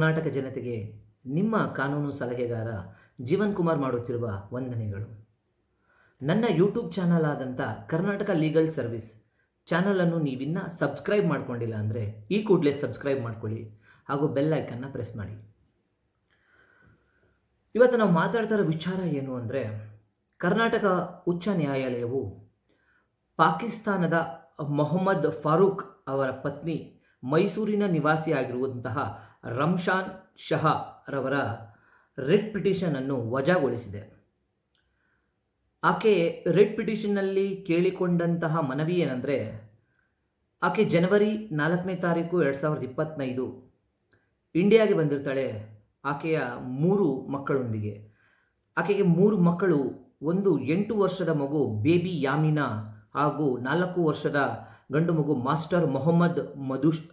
ಕರ್ನಾಟಕ ಜನತೆಗೆ ನಿಮ್ಮ ಕಾನೂನು ಸಲಹೆಗಾರ ಜೀವನ್ ಕುಮಾರ್ ಮಾಡುತ್ತಿರುವ ವಂದನೆಗಳು. ನನ್ನ ಯೂಟ್ಯೂಬ್ ಚಾನಲ್ ಆದಂಥ ಕರ್ನಾಟಕ ಲೀಗಲ್ ಸರ್ವಿಸ್ ಚಾನಲನ್ನು ನೀವಿನ್ನ ಸಬ್ಸ್ಕ್ರೈಬ್ ಮಾಡ್ಕೊಂಡಿಲ್ಲ ಅಂದರೆ ಈ ಕೂಡಲೇ ಸಬ್ಸ್ಕ್ರೈಬ್ ಮಾಡ್ಕೊಳ್ಳಿ ಹಾಗೂ ಬೆಲ್ ಐಕನ್ನ ಪ್ರೆಸ್ ಮಾಡಿ. ಇವತ್ತು ನಾವು ಮಾತಾಡ್ತಾ ಇರೋ ವಿಚಾರ ಏನು ಅಂದರೆ ಕರ್ನಾಟಕ ಉಚ್ಚ ನ್ಯಾಯಾಲಯವು ಪಾಕಿಸ್ತಾನದ ಮೊಹಮ್ಮದ್ ಫಾರೂಕ್ ಅವರ ಪತ್ನಿ ಮೈಸೂರಿನ ನಿವಾಸಿಯಾಗಿರುವಂತಹ ರಂಶಾನ್ ಶಹಾ ರವರ ರಿಟ್ ಪಿಟಿಷನನ್ನು ವಜಾಗೊಳಿಸಿದೆ. ಆಕೆ ರಿಟ್ ಪಿಟಿಷನ್ನಲ್ಲಿ ಕೇಳಿಕೊಂಡಂತಹ ಮನವಿ ಏನಂದರೆ, ಆಕೆ ಜನವರಿ ನಾಲ್ಕನೇ ತಾರೀಕು ಎರಡು ಸಾವಿರದ ಇಪ್ಪತ್ತೈದು ಇಂಡಿಯಾಗೆ ಬಂದಿರ್ತಾಳೆ, ಆಕೆಯ ಮೂರು ಮಕ್ಕಳೊಂದಿಗೆ. ಆಕೆಗೆ ಮೂರು ಮಕ್ಕಳು, ಒಂದು ಎಂಟು ವರ್ಷದ ಮಗು ಬೇಬಿ ಯಾಮಿನಾ ಹಾಗೂ ನಾಲ್ಕು ವರ್ಷದ ಗಂಡು ಮಗು ಮಾಸ್ಟರ್ ಮೊಹಮ್ಮದ್ ಮಧುಶ್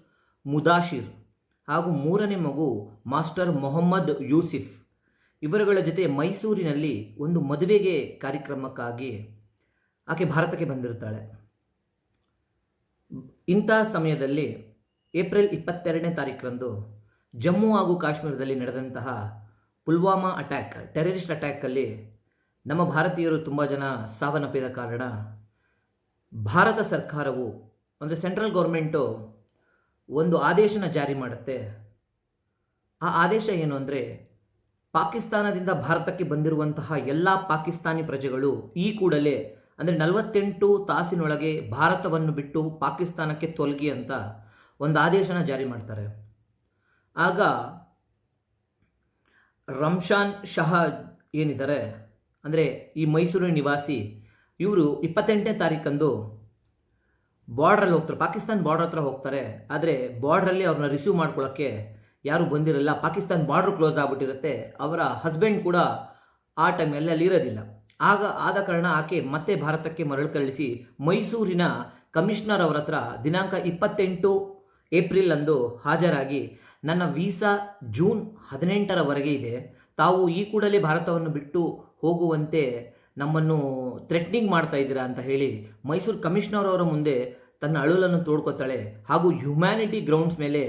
ಮುದಾಶಿರ್. ಹಾಗೂ ಮೂರನೇ ಮಗು ಮಾಸ್ಟರ್ ಮೊಹಮ್ಮದ್ ಯೂಸಿಫ್. ಇವರುಗಳ ಜೊತೆ ಮೈಸೂರಿನಲ್ಲಿ ಒಂದು ಮದುವೆಗೆ ಕಾರ್ಯಕ್ರಮಕ್ಕಾಗಿ ಆಕೆ ಭಾರತಕ್ಕೆ ಬಂದಿರುತ್ತಾಳೆ. ಇಂಥ ಸಮಯದಲ್ಲಿ ಏಪ್ರಿಲ್ ಇಪ್ಪತ್ತೆರಡನೇ ತಾರೀಕರಂದು ಜಮ್ಮು ಹಾಗೂ ಕಾಶ್ಮೀರದಲ್ಲಿ ನಡೆದಂತಹ ಪುಲ್ವಾಮಾ ಅಟ್ಯಾಕ್, ಟೆರರಿಸ್ಟ್ ಅಟ್ಯಾಕಲ್ಲಿ ನಮ್ಮ ಭಾರತೀಯರು ತುಂಬ ಜನ ಸಾವನ್ನಪ್ಪಿದ ಕಾರಣ ಭಾರತ ಸರ್ಕಾರವು, ಅಂದರೆ ಸೆಂಟ್ರಲ್ ಗೌರ್ಮೆಂಟು ಒಂದು ಆದೇಶನ ಜಾರಿ ಮಾಡುತ್ತೆ. ಆ ಆದೇಶ ಏನು ಅಂದರೆ, ಪಾಕಿಸ್ತಾನದಿಂದ ಭಾರತಕ್ಕೆ ಬಂದಿರುವಂತಹ ಎಲ್ಲ ಪಾಕಿಸ್ತಾನಿ ಪ್ರಜೆಗಳು ಈ ಕೂಡಲೇ, ಅಂದರೆ ನಲವತ್ತೆಂಟು ತಾಸಿನೊಳಗೆ ಭಾರತವನ್ನು ಬಿಟ್ಟು ಪಾಕಿಸ್ತಾನಕ್ಕೆ ತೊಲಗಿ ಅಂತ ಒಂದು ಆದೇಶನ ಜಾರಿ ಮಾಡ್ತಾರೆ. ಆಗ ರಂಶಾನ್ ಶಹ ಏನಿದ್ದಾರೆ, ಅಂದರೆ ಈ ಮೈಸೂರಿನ ನಿವಾಸಿ, ಇವರು ಇಪ್ಪತ್ತೆಂಟನೇ ತಾರೀಕಂದು ಬಾರ್ಡ್ರಲ್ಲಿ ಹೋಗ್ತಾರೆ. ಪಾಕಿಸ್ತಾನ ಬಾರ್ಡ್ರ್ ಹತ್ರ ಹೋಗ್ತಾರೆ. ಆದರೆ ಬಾರ್ಡ್ರಲ್ಲಿ ಅವ್ರನ್ನ ರಿಸೀವ್ ಮಾಡ್ಕೊಳ್ಳೋಕ್ಕೆ ಯಾರೂ ಬಂದಿರಲ್ಲ. ಪಾಕಿಸ್ತಾನ ಬಾರ್ಡ್ರ್ ಕ್ಲೋಸ್ ಆಗಿಬಿಟ್ಟಿರುತ್ತೆ. ಅವರ ಹಸ್ಬೆಂಡ್ ಕೂಡ ಆ ಟೈಮಲ್ಲಿ ಅಲ್ಲಿ ಇರೋದಿಲ್ಲ. ಆಗ ಆದ ಕಾರಣ ಆಕೆ ಮತ್ತೆ ಭಾರತಕ್ಕೆ ಮರಳು ಕಳಿಸಿ ಮೈಸೂರಿನ ಕಮಿಷನರ್ ಅವರ ಹತ್ರ ದಿನಾಂಕ ಇಪ್ಪತ್ತೆಂಟು ಏಪ್ರಿಲ್ ಅಂದು ಹಾಜರಾಗಿ, ನನ್ನ ವೀಸಾ ಜೂನ್ ಹದಿನೆಂಟರವರೆಗೆ ಇದೆ. ತಾವು ಈ ಕೂಡಲೇ ಭಾರತವನ್ನು ಬಿಟ್ಟು ಹೋಗುವಂತೆ ನಮ್ಮನ್ನು ಥ್ರೆಟ್ನಿಂಗ್ ಮಾಡ್ತಾ ಇದ್ದೀರಾ ಅಂತ ಹೇಳಿ ಮೈಸೂರು ಕಮಿಷನರ್ ಅವರ ಮುಂದೆ ತನ್ನ ಅಳುಲನ್ನು ತೋಡ್ಕೊತಾಳೆ. ಹಾಗೂ ಹ್ಯುಮ್ಯಾನಿಟಿ ಗ್ರೌಂಡ್ಸ್ ಮೇಲೆ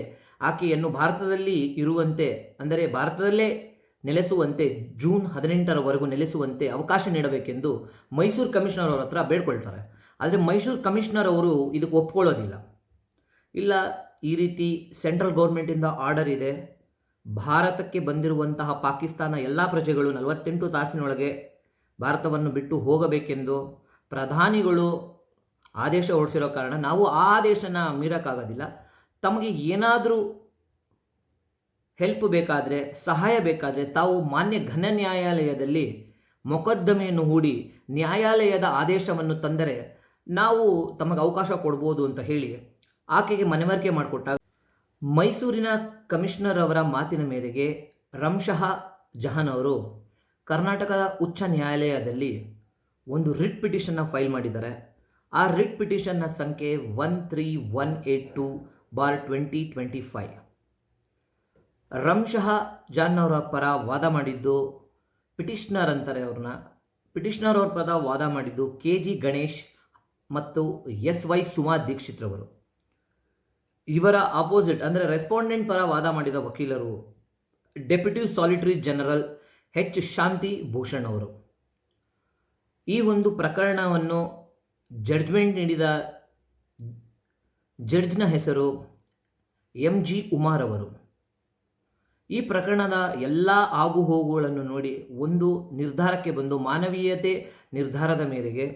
ಆಕೆಯನ್ನು ಭಾರತದಲ್ಲಿ ಇರುವಂತೆ, ಅಂದರೆ ಭಾರತದಲ್ಲೇ ನೆಲೆಸುವಂತೆ, ಜೂನ್ ಹದಿನೆಂಟರವರೆಗೂ ನೆಲೆಸುವಂತೆ ಅವಕಾಶ ನೀಡಬೇಕೆಂದು ಮೈಸೂರು ಕಮಿಷನರ್ ಅವರ ಹತ್ರ ಬೇಡ್ಕೊಳ್ತಾರೆ. ಆದರೆ ಮೈಸೂರು ಕಮಿಷನರ್ ಅವರು ಇದಕ್ಕೆ ಒಪ್ಕೊಳ್ಳೋದಿಲ್ಲ. ಇಲ್ಲ, ಈ ರೀತಿ ಸೆಂಟ್ರಲ್ ಗೌರ್ಮೆಂಟಿಂದ ಆರ್ಡರ್ ಇದೆ. ಭಾರತಕ್ಕೆ ಬಂದಿರುವಂತಹ ಪಾಕಿಸ್ತಾನ ಎಲ್ಲ ಪ್ರಜೆಗಳು ನಲವತ್ತೆಂಟು ತಾಸಿನೊಳಗೆ ಭಾರತವನ್ನು ಬಿಟ್ಟು ಹೋಗಬೇಕೆಂದು ಪ್ರಧಾನಿಗಳು ಆದೇಶ ಹೊರಡಿಸಿರೋ ಕಾರಣ ನಾವು ಆ ಆದೇಶನ ಮೀರೋಕ್ಕಾಗೋದಿಲ್ಲ. ತಮಗೆ ಏನಾದರೂ ಹೆಲ್ಪ್ ಬೇಕಾದರೆ, ಸಹಾಯ ಬೇಕಾದರೆ ತಾವು ಮಾನ್ಯ ಘನ ನ್ಯಾಯಾಲಯದಲ್ಲಿ ಮೊಕದ್ದಮೆಯನ್ನು ಹೂಡಿ ನ್ಯಾಯಾಲಯದ ಆದೇಶವನ್ನು ತಂದರೆ ನಾವು ತಮಗೆ ಅವಕಾಶ ಕೊಡ್ಬೋದು ಅಂತ ಹೇಳಿ ಆಕೆಗೆ ಮನವರಿಕೆ ಮಾಡಿಕೊಟ್ಟಾಗ ಮೈಸೂರಿನ ಕಮಿಷನರ್ ಅವರ ಮಾತಿನ ಮೇರೆಗೆ ರಂಶಃ ಜಹಾನ್ ಅವರು ಕರ್ನಾಟಕದ ಉಚ್ಚ ನ್ಯಾಯಾಲಯದಲ್ಲಿ ಒಂದು ರಿಟ್ ಪಿಟಿಷನ್ನ ಫೈಲ್ ಮಾಡಿದ್ದಾರೆ. ಆ ರಿಟ್ ಪಿಟಿಷನ್ನ ಸಂಖ್ಯೆ one three one eight two bar twenty twenty five ರಂಶಹ ಜಾನ್ ಅವರ ಪರ ವಾದ ಮಾಡಿದ್ದು ಪಿಟಿಷ್ನರ್ ಅಂತಾರೆ ಅವ್ರನ್ನ. ಪಿಟಿಷ್ನರ್ ಅವ್ರ ಪದ ವಾದ ಮಾಡಿದ್ದು ಕೆ ಜಿ ಗಣೇಶ್ ಮತ್ತು ಎಸ್ ವೈ ಸುಮಾ ದೀಕ್ಷಿತ್ರವರು ಇವರ ಆಪೋಸಿಟ್ ಅಂದರೆ ರೆಸ್ಪಾಂಡೆಂಟ್ ಪರ ವಾದ ಮಾಡಿದ ವಕೀಲರು deputy solicitor general H. Shanti Bhushan ಅವರು. ಈ ಒಂದು ಪ್ರಕರಣವನ್ನು ಜಡ್ಜ್ಮೆಂಟ್ ನೀಡಿದ ಜಡ್ಜ್ನ ಹೆಸರು ಎಂ. ಜಿ. ಉಮಾರ್ ಅವರು. ಈ ಪ್ರಕರಣದ ಎಲ್ಲ ಆಗುಹೋಗುಗಳನ್ನು ನೋಡಿ ಒಂದು ನಿರ್ಧಾರಕ್ಕೆ ಬಂದು ಮಾನವೀಯತೆ ನಿರ್ಧಾರದ ಮೇರೆಗೆ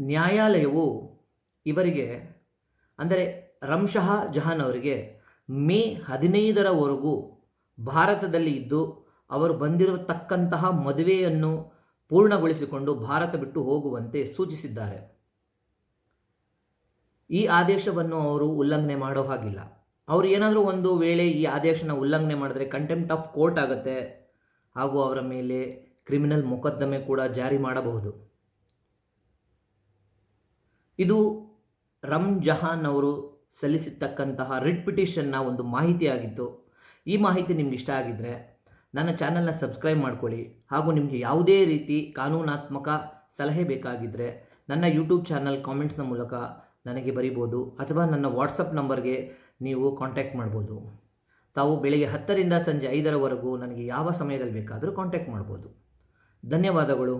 ನ್ಯಾಯಾಲಯವು ಇವರಿಗೆ, ಅಂದರೆ ರಂಶಹ ಜಹಾನ್ ಅವರಿಗೆ ಮೇ ಹದಿನೈದರವರೆಗೂ ಭಾರತದಲ್ಲಿ ಇದ್ದು ಅವರು ಬಂದಿರತಕ್ಕಂತಹ ಮದುವೆಯನ್ನು ಪೂರ್ಣಗೊಳಿಸಿಕೊಂಡು ಭಾರತ ಬಿಟ್ಟು ಹೋಗುವಂತೆ ಸೂಚಿಸಿದ್ದಾರೆ. ಈ ಆದೇಶವನ್ನು ಅವರು ಉಲ್ಲಂಘನೆ ಮಾಡೋ ಹಾಗಿಲ್ಲ. ಅವರು ಏನಾದರೂ ಒಂದು ವೇಳೆ ಈ ಆದೇಶನ ಉಲ್ಲಂಘನೆ ಮಾಡಿದ್ರೆ ಕಂಟೆಂಪ್ಟ್ ಆಫ್ ಕೋರ್ಟ್ ಆಗುತ್ತೆ. ಹಾಗೂ ಅವರ ಮೇಲೆ ಕ್ರಿಮಿನಲ್ ಮೊಕದ್ದಮೆ ಕೂಡ ಜಾರಿ ಮಾಡಬಹುದು. ಇದು ರಮ್ ಜಹಾನ್ ಅವರು ಸಲ್ಲಿಸಿರ್ತಕ್ಕಂತಹ ರಿಟ್ ಪಿಟಿಷನ್ನ ಒಂದು ಮಾಹಿತಿಯಾಗಿತ್ತು. ಈ ಮಾಹಿತಿ ನಿಮ್ಗೆ ಇಷ್ಟ ಆಗಿದ್ದರೆ ನನ್ನ ಚಾನಲ್ನ ಸಬ್ಸ್ಕ್ರೈಬ್ ಮಾಡ್ಕೊಳ್ಳಿ ಹಾಗೂ ನಿಮಗೆ ಯಾವುದೇ ರೀತಿ ಕಾನೂನಾತ್ಮಕ ಸಲಹೆ ಬೇಕಾಗಿದ್ದರೆ ನನ್ನ ಯೂಟ್ಯೂಬ್ ಚಾನಲ್ ಕಾಮೆಂಟ್ಸ್ನ ಮೂಲಕ ನನಗೆ ಬರಿಬೋದು ಅಥವಾ ನನ್ನ ವಾಟ್ಸಪ್ ನಂಬರ್ಗೆ ನೀವು ಕಾಂಟ್ಯಾಕ್ಟ್ ಮಾಡ್ಬೋದು. ತಾವು ಬೆಳಿಗ್ಗೆ ಹತ್ತರಿಂದ ಸಂಜೆ ಐದರವರೆಗೂ ನನಗೆ ಯಾವ ಸಮಯದಲ್ಲಿ ಬೇಕಾದರೂ ಕಾಂಟ್ಯಾಕ್ಟ್ ಮಾಡ್ಬೋದು. ಧನ್ಯವಾದಗಳು.